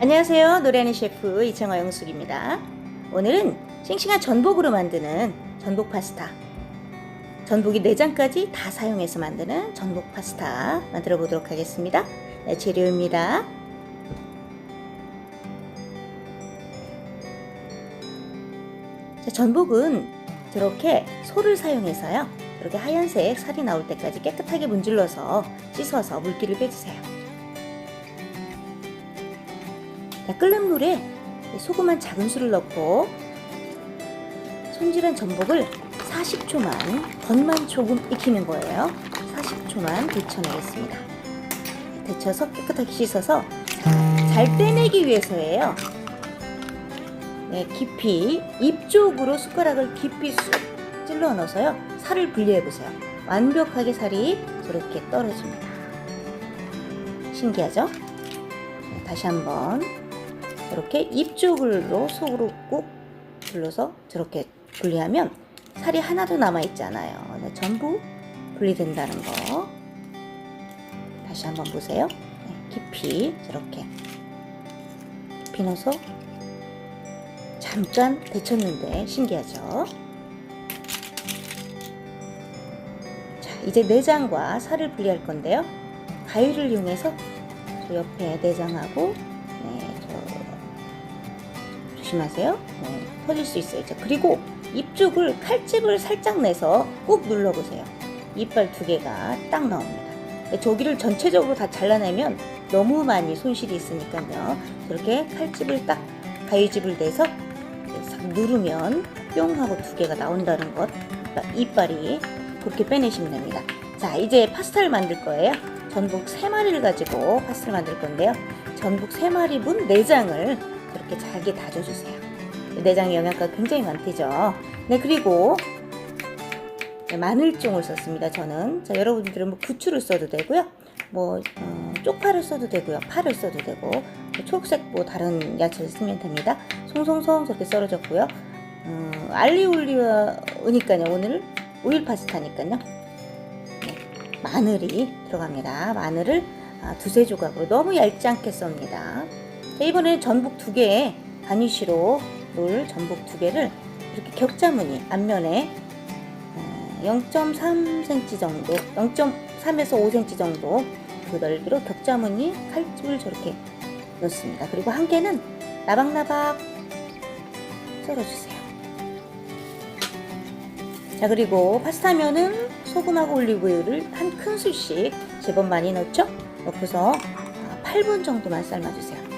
안녕하세요. 노래하는 셰프 이창화 영숙입니다. 오늘은 싱싱한 전복으로 만드는 전복 파스타. 전복이 내장까지 다 사용해서 만드는 전복 파스타 만들어 보도록 하겠습니다. 네, 재료입니다. 자, 전복은 저렇게 소를 사용해서요. 이렇게 하얀색 살이 나올 때까지 깨끗하게 문질러서 씻어서 물기를 빼주세요. 끓는 물에 소금 한 작은 술을 넣고 손질한 전복을 40초만 겉만 조금 익히는 거예요. 40초만 데쳐내겠습니다. 데쳐서 깨끗하게 씻어서 잘 떼내기 위해서예요. 네, 깊이 입 쪽으로 숟가락을 깊이 쑥 찔러 넣어서요. 살을 분리해 보세요. 완벽하게 살이 저렇게 떨어집니다. 신기하죠? 네, 다시 한번 이렇게 입 쪽으로 속으로 꾹 눌러서 저렇게 분리하면 살이 하나도 남아 있잖아요. 네, 전부 분리된다는 거. 다시 한번 보세요. 네, 깊이 저렇게 깊이 넣어서 잠깐 데쳤는데 신기하죠? 자, 이제 내장과 살을 분리할 건데요. 가위를 이용해서 저 옆에 내장하고 조심하세요. 네, 터질 수 있어요. 자, 그리고 입 쪽을 칼집을 살짝 내서 꾹 눌러보세요. 이빨 두 개가 딱 나옵니다. 네, 저기를 전체적으로 다 잘라내면 너무 많이 손실이 있으니까요. 이렇게 칼집을 딱 가위집을 내서 싹 누르면 뿅 하고 두 개가 나온다는 것. 그러니까 이빨이 그렇게 빼내시면 됩니다. 자, 이제 파스타를 만들 거예요. 전복 세 마리를 가지고 파스타를 만들 건데요. 전복 세 마리분 내장을 그렇게 잘게 다져주세요. 내장 영양가 굉장히 많대죠. 네, 그리고 네, 마늘종을 썼습니다. 저는 자, 여러분들은 뭐 부추를 써도 되고요. 뭐 어, 쪽파를 써도 되고요. 파를 써도 되고 뭐 초록색 뭐 다른 야채를 쓰면 됩니다. 송송송 저렇게 썰어졌고요. 어, 알리올리오니까요. 오늘 오일 파스타니까요. 네, 마늘이 들어갑니다. 마늘을 아, 두세 조각으로 너무 얇지 않게 썹니다. 자, 이번에는 전복 두 개에 가니쉬로 놓을 전복 두 개를 이렇게 격자무늬 앞면에 0.3cm 정도, 0.3에서 5cm 정도 그 넓이로 격자무늬 칼집을 저렇게 넣습니다. 그리고 한 개는 나박나박 썰어주세요. 자 그리고 파스타면은 소금하고 올리브유를 한 큰술씩 제법 많이 넣죠? 넣고서 8분 정도만 삶아주세요.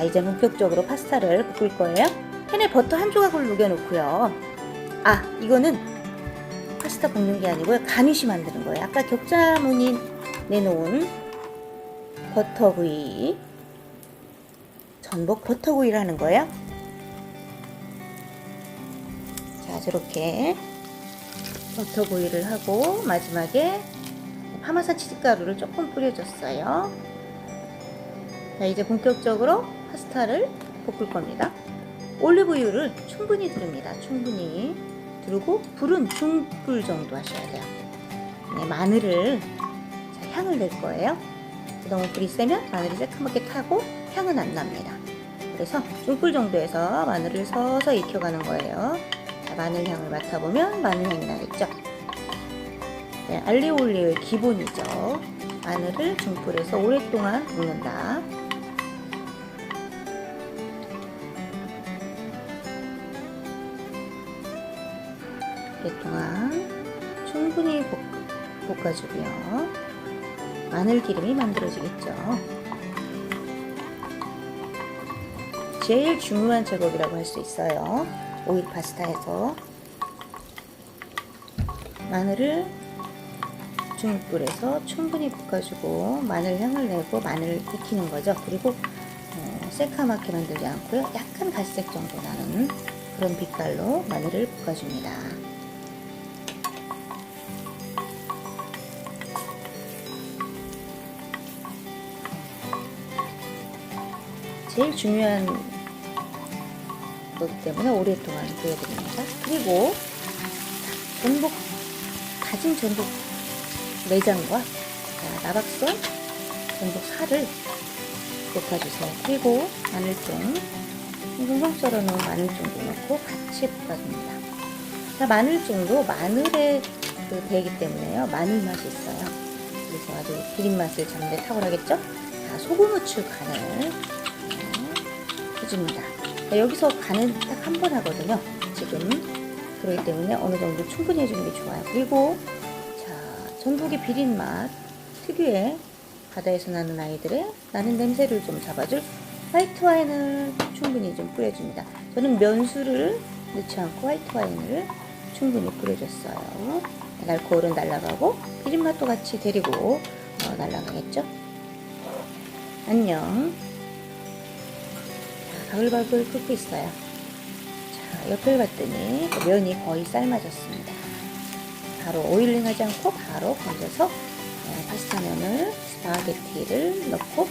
자 이제 본격적으로 파스타를 볶을 거예요. 팬에 버터 한 조각을 녹여놓고요. 아 이거는 파스타 볶는 게 아니고요. 가니쉬 만드는 거예요. 아까 격자무늬 내놓은 버터구이 전복 버터구이를 하는 거예요. 자 저렇게 버터구이를 하고 마지막에 파마산 치즈가루를 조금 뿌려줬어요. 자 이제 본격적으로 파스타를 볶을 겁니다. 올리브유를 충분히 두릅니다. 충분히 두르고 불은 중불 정도 하셔야 돼요. 네, 마늘을 자, 향을 낼 거예요. 너무 불이 세면 마늘이 새카맣게 타고 향은 안 납니다. 그래서 중불 정도에서 마늘을 서서 익혀가는 거예요. 자, 마늘 향을 맡아보면 마늘 향이 나겠죠. 네, 알리올리오의 기본이죠. 마늘을 중불에서 오랫동안 볶는다. 오랫동안 충분히 볶, 볶아주고요. 마늘 기름이 만들어지겠죠. 제일 중요한 작업이라고 할 수 있어요. 오일 파스타에서 마늘을 중불에서 충분히 볶아주고 마늘 향을 내고 마늘을 익히는 거죠. 그리고 어, 새카맣게 만들지 않고요. 약간 갈색 정도 나는 그런 빛깔로 마늘을 볶아줍니다. 제일 중요한 거기 때문에 오랫동안 구워드립니다. 그리고 전복 다진 전복 내장과 자, 나박선 전복 살을 볶아주세요. 그리고 마늘종, 송송 썰어놓은 마늘종도 넣고 같이 볶아줍니다. 자, 마늘종도 마늘에 그 배기 때문에요. 마늘 맛이 있어요. 그래서 아주 비린 맛을 잡는 데 탁월하겠죠? 자, 소금 후추 간을 어, 해줍니다. 자, 여기서 간은 딱 한 번 하거든요. 지금 그렇기 때문에 어느 정도 충분히 해주는 게 좋아요. 그리고 자 전복의 비린 맛 특유의 바다에서 나는 아이들의 나는 냄새를 좀 잡아줄 화이트 와인을 충분히 좀 뿌려줍니다. 저는 면수를 넣지 않고 화이트 와인을 충분히 뿌려줬어요. 알코올은 날아가고 비린 맛도 같이 데리고 어, 날아가겠죠? 안녕. 자, 바글바글 끓고 있어요. 자, 옆을 봤더니 그 면이 거의 삶아졌습니다. 바로 오일링 하지 않고 바로 건져서 어, 파스타면을 스파게티를 넣고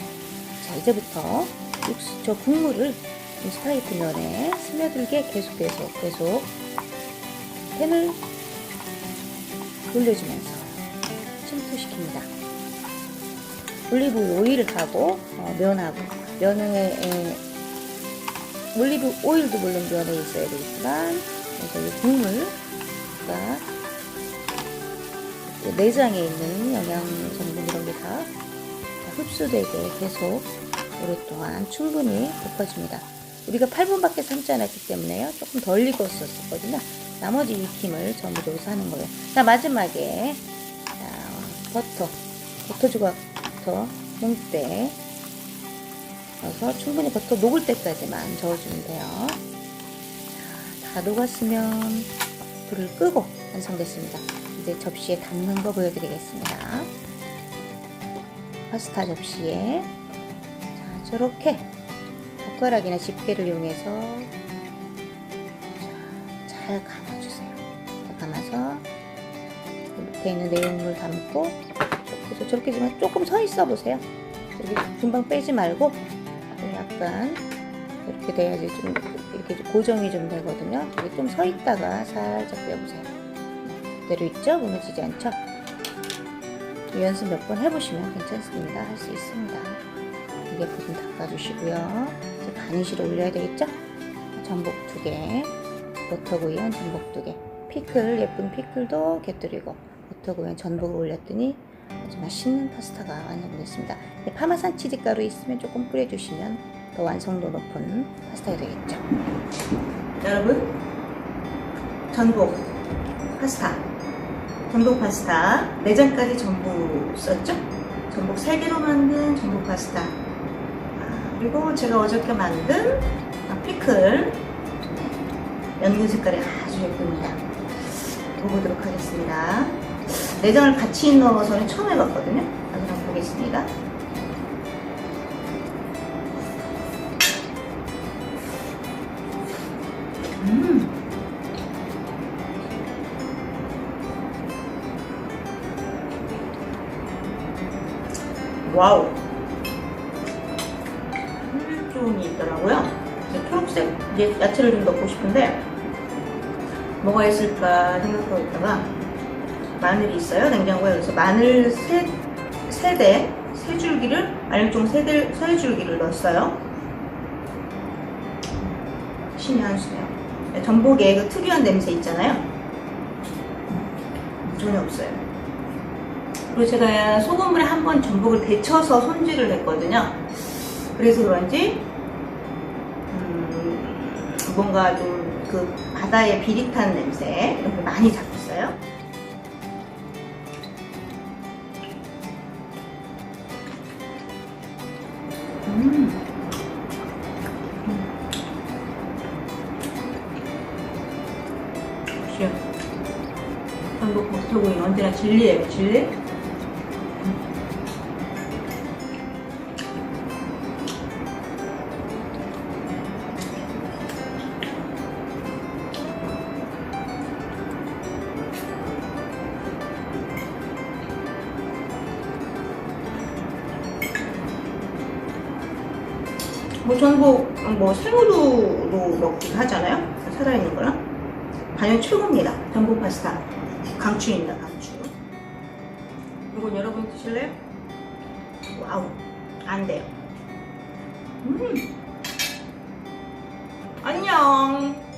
자 이제부터 육수 저 국물을 이 스파게티 면에 스며들게 계속 계속 계속 팬을 돌려주면서 침투시킵니다. 올리브 오일하고 어, 면하고 면에 에, 올리브 오일도 물론 면에 있어야 되겠지만 그래서 이 국물과 이 내장에 있는 영양 성분 이런 게 다 흡수되게 계속 오랫동안 충분히 볶아줍니다. 우리가 8분밖에 삶지 않았기 때문에요. 조금 덜 익었었거든요. 나머지 익힘을 전부 여기서 하는 거예요. 자 마지막에 자, 버터 버터 조각부터 뭉때 넣어서 충분히 버터 녹을 때까지만 저어주면 돼요. 자, 다 녹았으면 불을 끄고 완성됐습니다. 이제 접시에 담는 거 보여드리겠습니다. 파스타 접시에 자, 저렇게 젓가락이나 집게를 이용해서 자, 잘 감아주세요. 자, 감아서 밑에 있는 내용물 담고 그래서 저렇게 좀 조금 서 있어 보세요. 이렇게 금방 빼지 말고 약간 이렇게 돼야지 좀 이렇게 좀 고정이 좀 되거든요. 이게 좀 서 있다가 살짝 빼보세요. 그대로 있죠? 무너지지 않죠? 연습 몇 번 해보시면 괜찮습니다. 할 수 있습니다. 이게 부분 닦아주시고요. 이제 가니쉬를 올려야 되겠죠? 전복 두 개, 버터 구이한 전복 두 개, 피클 예쁜 피클도 곁들이고 버터 구이한 전복을 올렸더니 아주 맛있는 파스타가 완성됐습니다. 네, 파마산 치즈 가루 있으면 조금 뿌려주시면 더 완성도 높은 파스타가 되겠죠. 여러분, 전복 파스타, 전복 파스타 내장까지 전부 썼죠? 전복 3개로 만든 전복 파스타. 아, 그리고 제가 어저께 만든 아, 피클 연근 색깔이 아주 예쁩니다. 먹어보도록 하겠습니다. 내장을 같이 넣어서는 처음 해봤거든요. 나도 한번 보겠습니다. 와우. 혈종이 있더라고요. 초록색. 야채를 좀 넣고 싶은데 뭐가 있을까 생각하고 있다가 마늘이 있어요 냉장고에. 그래서 마늘 세, 세대 세 줄기를 마늘종 세대 세 줄기를 넣었어요. 신의 한 수네요. 네, 전복에 그 특유한 냄새 있잖아요. 전혀 없어요 그리고 제가 소금물에 한 번 전복을 데쳐서 손질을 했거든요 그래서 그런지 음, 뭔가 좀 그 바다의 비릿한 냄새 이런 게 많이 잡혔어요. 음. 역시 한국 버터구이 언제나 진리예요, 진리. 뭐 전복 뭐 생으로도 먹긴 하잖아요. 살아있는 거랑 반연 최고입니다. 전복 파스타 강추입니다. 강추. 이건 여러분 드실래요? 와우 안 돼요. 음. 안녕.